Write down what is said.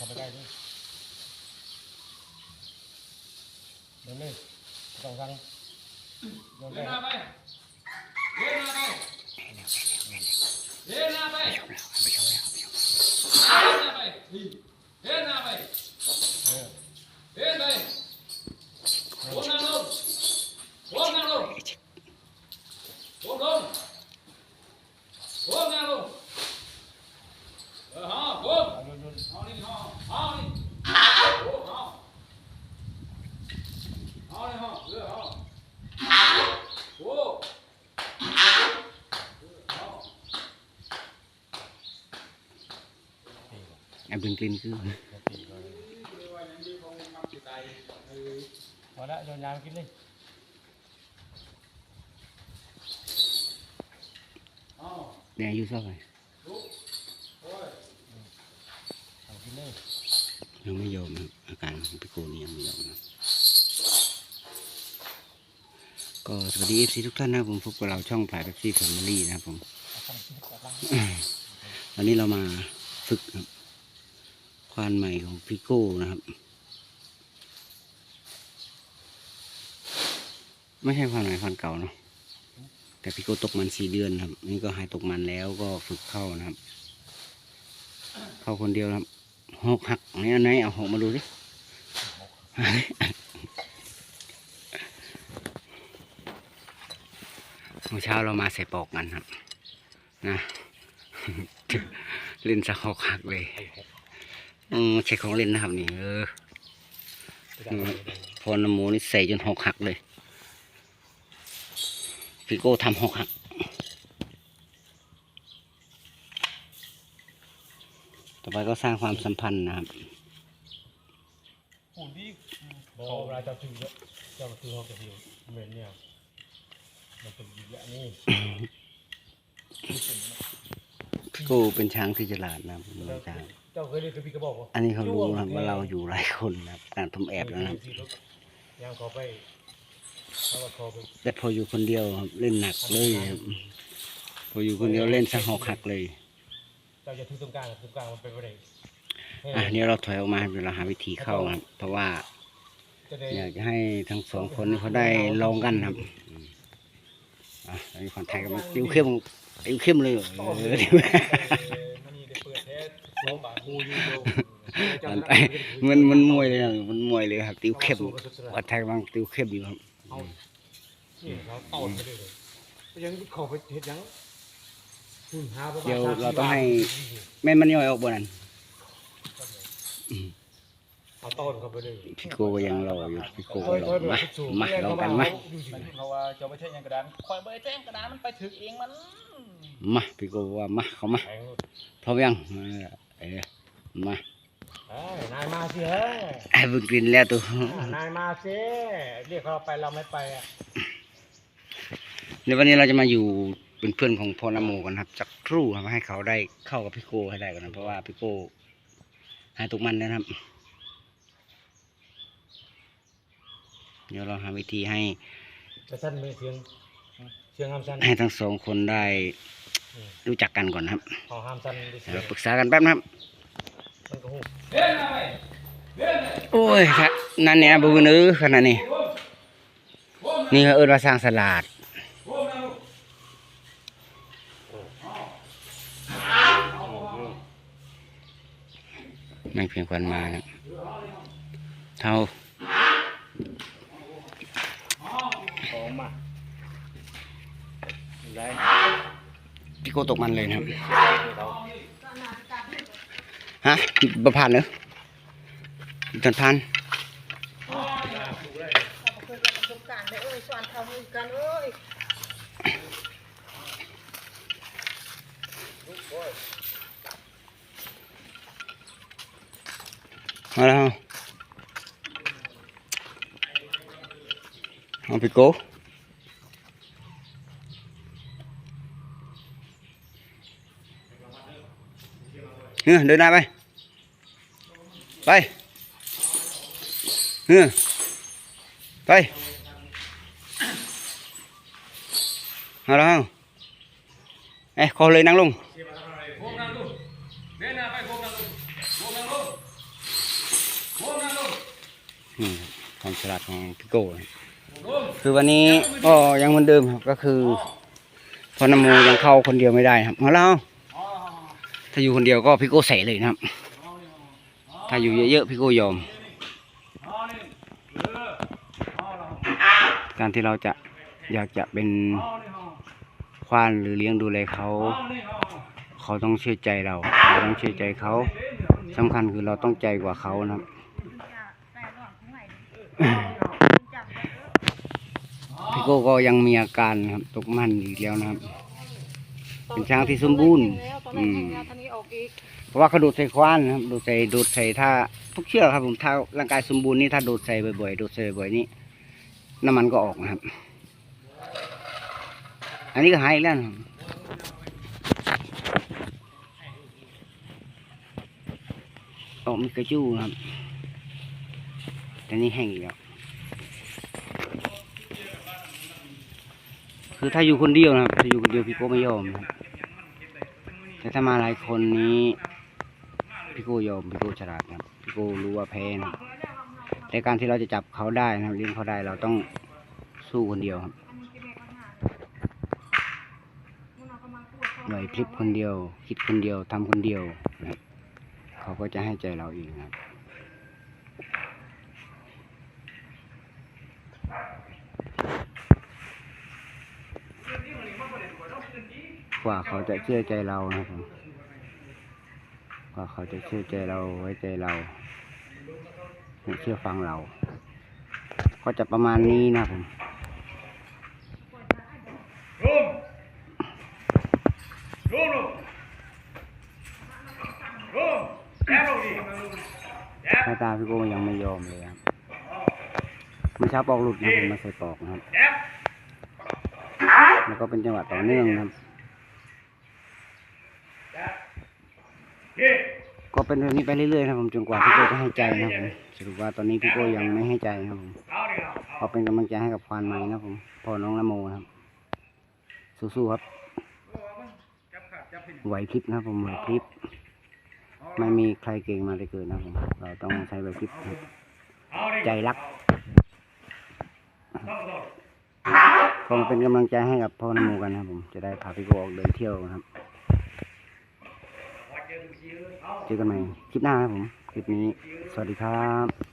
เข้าไปใกล้ดิเดินเลยสองครั้งโยนไปเดินหน้าไปเดินหน้าไปเดินหน้าไปเดินหน้าไปนี่เดินหน้าไปเออเดินไปโค้งนั่งลงโค้งนั่งลงโค้งลงโค้งนั่งลงเออฮะโค้ง เอาโยนโยน เอานี่ฮะเอานี่โค้งเอาเอานี่ฮะเออเอาโค้งเอา อันเป็นกลิ่นคือตีก่อนพอละโยนยางกินเลยเอาแดงอายุเท่าไหร่ลุกโอ้ยเอากินเลยยังไม่ยอมนะครับอาการของพี่โกนี่ยังไม่ยอมนะก็สวัสดีเอฟซีทุกท่านนะครับผมพบกับเราช่องผายเป๊ปซี่แฟมิลี่นะครับผมเอาข้างที่กลับบ้านวันนี้เรามาฝึกครับ ควานใหม่ของพี่โก้นะครับ ไม่ใช่ควานใหม่ควานเก่าเนาะแต่พี่โก้ตกมันสี่เดือนครับ นี่ก็หายตกมันแล้วก็ฝึกเข้านะครับ เข้าคนเดียวครับหกหักไหนอันไหนเอาหกมาดูสิเมื่อเช้าเรามาใส่ปอกกันครับ นะ เล่นสะหกหักเลย อืมใช้ของเล่นนะครับนี่เอออืมพอน้ำหมูนี่ใส่จนหกหักเลยพี่โก้ทำหกหักต่อไปก็สร้างความสัมพันธ์นะครับปูนที่เขาเวลาจะถือเยอะจะถือเขาจะถือเหมือนเนี่ยมันเป็นอย่างนี้พี่โก้เป็นช้างที่ฉลาดนะครับเป็นช้างเจ้าเคยเรียนกับพี่กระบอกว่าอันนี้เขารู้นะครับว่าเราอยู่หลายคนนะครับการทำแอบนะครับย่างขอไปแล้วก็ขอไปแต่พออยู่คนเดียวครับเล่นหนักเลยครับพออยู่คนเดียวเล่นสะหกหักเลยเจ้าจะถือตรงกลางตรงกลางมันเป็นไปได้อะเดี๋ยวเราถอยออกมาเดี๋ยวเราหาวิธีเข้าครับ เพราะว่าจะได้อยากจะให้ทั้งสองคนนี้เขาได้ลองกันครับอืมอะอันนี้คนไทยก็มันติ้วเข้มติ้วเข้มเลยเออ อันไปมันมันมวยเลยนะมันมวยเลยครับ ติวเข้มคนไทยมันติ้วเข้มอยู่ครับเอานี่เขาต่อไปเลยยังขอไปเห็ดยังคุณหาเดี๋ยวเราต้องให้แม่มันย่อยออกบนนั้นเอาต้นเข้าไปเลยพี่โกยังรออยู่พี่โกรอมามาลองกันมาเพราะว่าจะไปใช้ยังกระดานคอยไปแจ้งกระดานมันไปถึงเองมันมาพี่โกว่ามาเขามาพร้อมยังมา เออมาเอ้ยนายมาสิเฮ้ยไอ้บุญกลินแล้วตัวอ่านายมาสิเรียกเขาไปเราไม่ไปอะในวันนี้เราจะมาอยู่เป็นเพื่อนของพ่อน้ำโมกันครับจักครู่ครับให้เขาได้เข้ากับพี่โกให้ได้ก่อนนะเพราะว่าพี่โกหายตกมันนะครับ เดี๋ยวเราหาวิธีให้จะสั้นไม่เสียงเสียงห้ามสั้นให้ทั้งสองคนได้ รู้จักกันก่อนนะครับเขาห้ามสั้นดิเสียเดี๋ยวงปรึกษากันแป๊บนะครับมันก็หูเดินหน้าไปเดินเลยโอ้ยครับนั่นเนี่ยบุญเออขนาดนี้โค้งโค้งนี่เขาเอิ้นว่าสร้างสลาดโค้งนั่งลงไม่เพียงควันมานะเท่า ของมาได้ พี่โกตกมันเลยนะครับ ฮะบะผ่านเนอะจนผ่านเขาบอกเคยกับประสบการณ์ได้เอ้ยสอนเขามือกันมาแล้วเอาพี่โก เนี่ยเดินหน้าไป ไปเนี่ยไปเอาแล้วเอ้ยขอเลยนั่งลงโค้งนั่งลงเดินหน้าไปโค้งนั่งลงโค้งนั่งลงนี่ครับความฉลาดของพี่โก้คือวันนี้ก็ยังเหมือนเดิมครับก็คือพอนโมยังเข้าคนเดียวไม่ได้ครับเอาแล้ว ถ้าอยู่คนเดียวก็พี่โก้ใส่เลยนะครับ ถ้าอยู่เยอะๆพี่โก้ยอม การที่เราจะอยากจะเป็นควานหรือเลี้ยงดูแลเขาเอานี่เอาเขาต้องเชื่อใจเราเราต้องเชื่อใจเขาสำคัญคือเราต้องใจกว่าเขานะครับพี่โก้ก็ยังมีอาการครับตกมันอีกแล้วนะครับ เป็นช้างที่สมบูรณ์ อนแรกแห้งแล้วตอนนี้ออกอีกเพราะว่าเขาดูดใส่ควานนะครับดูดใส่ดูดใส่ถ้าทุกเชือกครับผมถ้าร่างกายสมบูรณ์นี่ถ้าดูดใส่บ่อยๆดูดใส่บ่อยๆนี่น้ำมันก็ออกนะครับ อันนี้ก็หายแล้วนะครับออกมีกระจู้นะครับแต่นี่แห้งอีกแล้วคือถ้าอยู่คนเดียวนะครับถ้าอยู่คนเดียวพี่โก้ไม่ยอมนะครับ แต่ถ้ามาหลายคนนี้ พี่ก้ยอมพี่ก้ฉลาดนะครับ พี่ก้รู้ว่าแพ้นะแต่การที่เราจะจับเขาได้นะครับเลี้ยงเขาได้เราต้องสู้คนเดียวครับไหวพริบคนเดียว คิดคนเดียวทำคนเดียวนะครับเขาก็จะให้ใจเราเองครับ กว่าเขาจะเชื่อใจเรานะครับผมว่าเขาจะเชื่อใจเราไว้ใจเราเชื่อฟังเรา ก็จะประมาณนี้นะผมลงลงลงลงแอบลงดิแอบหน้าตาพี่โก้ยังไม่ยอมเลยครับเมื่อเช้าปอกหลุดนะผมมาใส่ปอกนะครับแอบแล้วก็เป็นจังหวะต่อเนื่องนะครับเฮ้ ก็เป็นแบบนี้ไปเรื่อยๆนะครับผมจนกว่าพี่โก้จะให้ใจนะครับผมสรุปว่าตอนนี้พี่โก้ยังไม่ให้ใจนะครับผมขอเป็นกำลังใจให้กับควานไม้นะผมพ่อน้องนโมครับ สู้ๆครับไหวพริบนะผมไหวพริบไม่มีใครเก่งมาได้เกิดนะผมเราต้องใช้ไหวพริบใจรักต้องต้องก็มเป็นกำลังใจให้กับพ่อนโมกันนะผมจะได้พาพี่โก้ออกเดินเที่ยวนะครับ เจอกันใหม่คลิปหน้าครับผม คลิปนี้ สวัสดีครับ